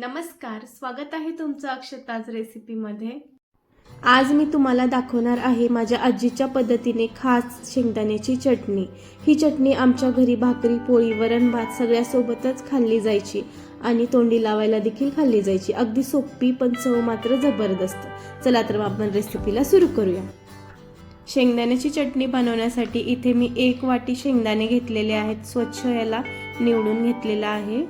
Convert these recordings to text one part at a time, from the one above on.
नमस्कार स्वागत आहे तुमचं अक्षताज रेसिपीमध्ये. आज मी तुम्हाला दाखवणार आहे माझ्या आजीच्या पद्धतीने खास शेंगदाण्याची चटणी. ही चटणी आमच्या घरी भाकरी पोळी वरण भात सगळ्यासोबतच खाल्ली जायची आणि तोंडी लावायला देखील खाल्ली जायची. अगदी सोपी पण चव मात्र जबरदस्त. चला तर मग आपण रेसिपीला सुरू करूया. शेंगदाण्याची चटणी बनवण्यासाठी इथे मी एक वाटी शेंगदाणे घेतलेले आहेत. स्वच्छ याला निवडून घेतलेला आहे.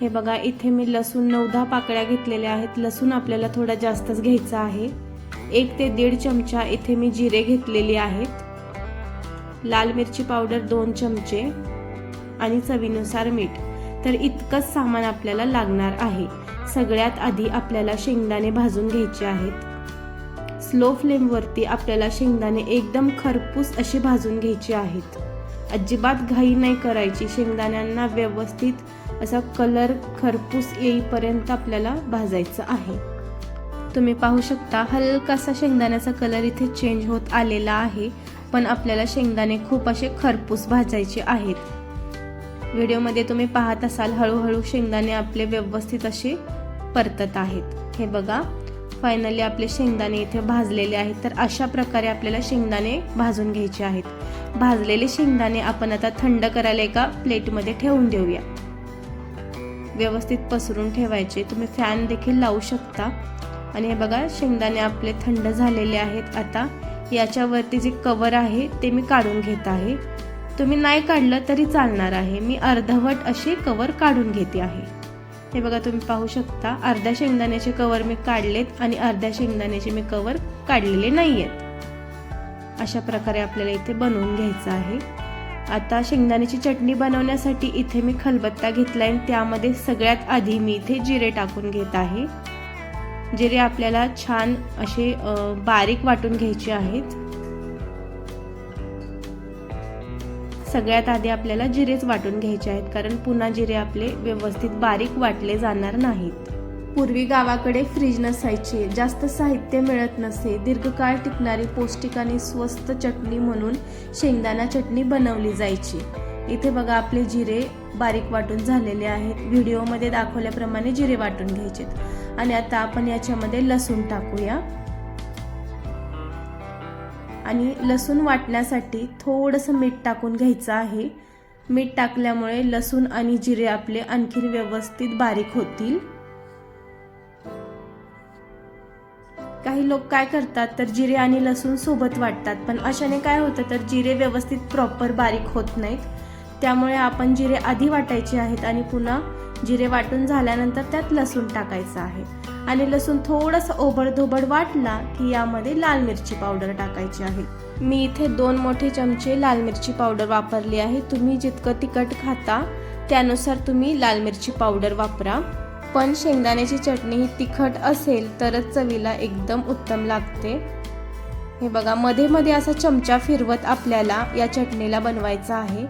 हे बघा इथे मी लसूण नऊ दहा पाकळ्या घेतलेल्या आहेत. लसूण आपल्याला थोडा जास्तच घ्यायचा आहे. एक ते दीड चमचा इथे मी जिरे घेतलेले आहेत. लाल मिरची पावडर दोन चमचे आणि चवीनुसार मीठ. तर इतकंच सामान आपल्याला लागणार आहे. सगळ्यात आधी आपल्याला शेंगदाणे भाजून घ्यायचे आहेत. स्लो फ्लेमवरती आपल्याला शेंगदाणे एकदम खरपूस असे भाजून घ्यायचे आहेत. अजिबात घाई नाही करायची. शेंगदाण्यांना व्यवस्थित असा कलर खरपूस येईपर्यंत आपल्याला भाजायचं आहे. तुम्ही पाहू शकता हलकासा शेंगदाण्याचा कलर इथे चेंज होत आलेला आहे पण आपल्याला शेंगदाणे खूप असे खरपूस भाजायचे आहेत. व्हिडिओमध्ये तुम्ही पाहत असाल हळूहळू शेंगदाणे आपले व्यवस्थित असे परतत आहेत. हे बघा फायनली आपले शेंगदाणे इथे भाजलेले आहेत तर अशा प्रकारे आपल्याला शेंगदाणे भाजून घ्यायचे आहेत. भाजलेले शेंगदाणे आपण आता थंड करायला एका प्लेटमध्ये ठेवून देऊया. व्यवस्थित पसरून ठेवायचे. तुम्ही फॅन देखील लावू शकता. आणि हे बघा शेंगदाणे आपले थंड झालेले आहेत. आता याच्यावरती जे कवर आहे ते मी काढून घेत आहे. तुम्ही नाही काढलं तरी चालणार आहे. मी अर्धवट असे कवर काढून घेते आहे. हे बघा तुम्ही पाहू शकता. अर्ध्या शेंगदाण्याचे कवर मी काढलेत आणि अर्ध्या शेंगदाण्याचे मी कवर काढलेले नाही आहेत अशा प्रकारे आपल्याला इथे बनवून घ्यायचं आहे. आता शेंगदाण्याची चटणी बनवण्यासाठी इथे मी खलबत्ता घेतला आहे त्यामध्ये सगळ्यात आधी मी इथे जिरे टाकून घेत आहे. जिरे आपल्याला छान असे बारीक वाटून घ्यायचे आहेत. सगळ्यात आधी आपल्याला जिरेच वाटून घ्यायचे आहेत कारण पुन्हा जिरे आपले व्यवस्थित बारीक वाटले जाणार नाहीत. पूर्वी गावाकडे फ्रीज नसायचे. जास्त साहित्य मिळत नसे. दीर्घकाळ टिकणारी पौष्टिक आणि स्वस्त चटणी म्हणून शेंगदाणा चटणी बनवली जायची. इथे बघा आपले जिरे बारीक वाटून झालेले आहेत. व्हिडिओमध्ये दाखवल्याप्रमाणे जिरे वाटून घ्यायचेत. आणि आता आपण याच्यामध्ये लसूण टाकूया. आणि लसूण वाटण्यासाठी थोडंसं मीठ टाकून घ्यायचं आहे. मीठ टाकल्यामुळे लसूण आणि जिरे आपले आणखी व्यवस्थित बारीक होतील. काही लोक काय करतात तर जिरे आणि लसूण सोबत वाटतात पण अशाने काय होतं तर जिरे व्यवस्थित प्रॉपर बारीक होत नाहीत. त्यामुळे आपण जिरे आधी वाटायचे आहेत आणि पुन्हा जिरे वाटून झाल्यानंतर त्यात लसूण टाकायचं आहे. आणि लसूण थोडंसं ओबडधोबड वाटला की यामध्ये लाल मिरची पावडर टाकायची आहे. मी इथे दोन मोठे चमचे लाल मिरची पावडर वापरली आहे. तुम्ही जितकं तिखट खाता त्यानुसार तुम्ही लाल मिरची पावडर वापरा. पण शेंगदाण्याची चटणी ही तिखट असेल तरच चवीला एकदम उत्तम लागते. हे बघा मध्ये मध्ये असा चमचा फिरवत आपल्याला या चटणीला बनवायचं आहे.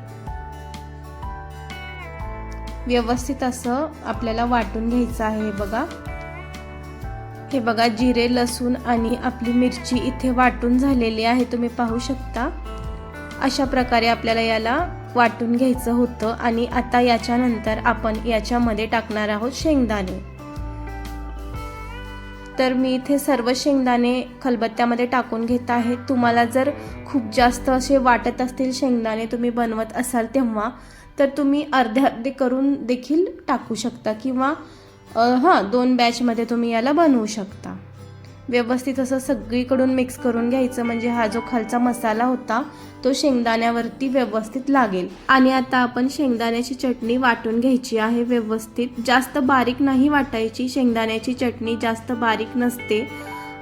व्यवस्थित असं आपल्याला वाटून घ्यायचं आहे हे बघा. हे बघा जिरे लसूण आणि आपली मिरची इथे वाटून झालेली आहे तुम्ही पाहू शकता. अशा प्रकारे आपल्याला याला वाटून घ्यायचं होतं आणि आता याच्यानंतर आपण याच्यामध्ये टाकणार आहोत शेंगदाणे. तर मी इथे सर्व शेंगदाणे खलबत्त्यामध्ये टाकून घेत आहे. तुम्हाला जर खूप जास्त असे वाटत असतील शेंगदाणे तुम्ही बनवत असाल तेव्हा तर तुम्ही अर्धे अर्धे करून देखील टाकू शकता किंवा हां दोन बॅचमध्ये तुम्ही याला बनवू शकता. व्यवस्थित असं सगळीकडून मिक्स करून घ्यायचं. म्हणजे हा जो खालचा मसाला होता तो शेंगदाण्यावरती व्यवस्थित लागेल. आणि आता आपण शेंगदाण्याची चटणी वाटून घ्यायची आहे व्यवस्थित. जास्त बारीक नाही वाटायची. शेंगदाण्याची चटणी जास्त बारीक नसते.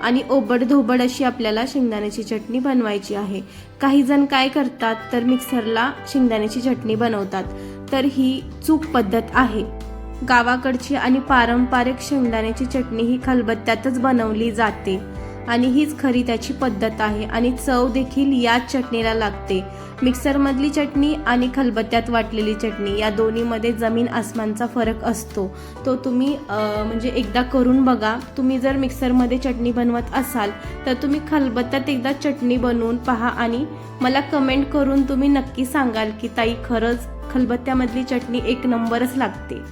आणि ओबडधोबड अशी आपल्याला शेंगदाण्याची चटणी बनवायची आहे. काही जण काय करतात तर मिक्सरला शेंगदाण्याची चटणी बनवतात. तर ही चूक पद्धत आहे. गावाकडची आणि पारंपरिक शेंगदाण्याची चटणी ही खलबत्त्यातच बनवली जाते. आणि हीच खरी त्याची पद्धत आहे आणि चव देखील याच चटणीला लागते. मिक्सरमधली चटणी आणि खलबत्त्यात वाटलेली चटणी या दोन्हीमध्ये जमीन आसमानचा फरक असतो. तो तुम्ही म्हणजे एकदा करून बघा. तुम्ही जर मिक्सरमध्ये चटणी बनवत असाल तर तुम्ही खलबत्त्यात एकदा चटणी बनवून पहा आणि मला कमेंट करून तुम्ही नक्की सांगाल की ताई खरंच खलबत्त्यामधली चटणी एक नंबरच लागते.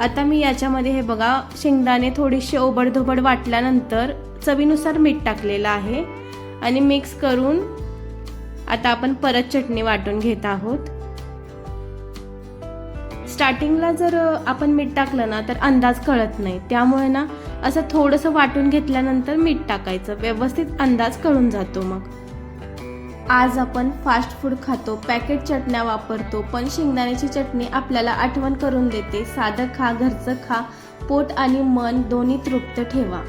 आता मी याच्यामध्ये हे बघा शेंगदाणे थोडेसे ओबडधोबड वाटल्यानंतर चवीनुसार मीठ टाकलेलं आहे. आणि मिक्स करून आता आपण परत चटणी वाटून घेत आहोत. स्टार्टिंगला जर आपण मीठ टाकलं ना तर अंदाज कळत नाही. त्यामुळे ना असं थोडंसं वाटून घेतल्यानंतर मीठ टाकायचं. व्यवस्थित अंदाज कळून जातो मग. आज आपण फास्ट फूड खातो पॅकेट चटण्या वापरतो पण शेंगदाण्याची चटणी आपल्याला आठवण करून देते. साधं खा घरचं खा पोट आणि मन दोन्ही तृप्त ठेवा.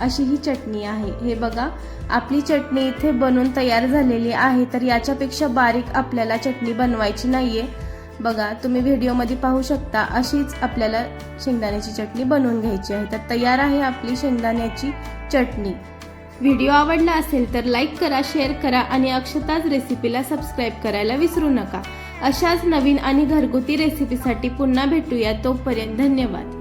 अशी ही चटणी आहे. हे बघा आपली चटणी इथे बनवून तयार झालेली आहे तर याच्यापेक्षा बारीक आपल्याला चटणी बनवायची नाहीये. बघा तुम्ही व्हिडिओमध्ये पाहू शकता अशीच आपल्याला शेंगदाण्याची चटणी बनवून घ्यायची आहे. तर तयार आहे आपली शेंगदाण्याची चटणी. व्हिडिओ आवडला असेल तर लाईक करा शेअर करा आणि अक्षताच रेसिपीला सबस्क्राईब करायला विसरू नका. अशाच नवीन आणि घरगुती रेसिपीसाठी पुन्हा भेटूया तोपर्यंत धन्यवाद.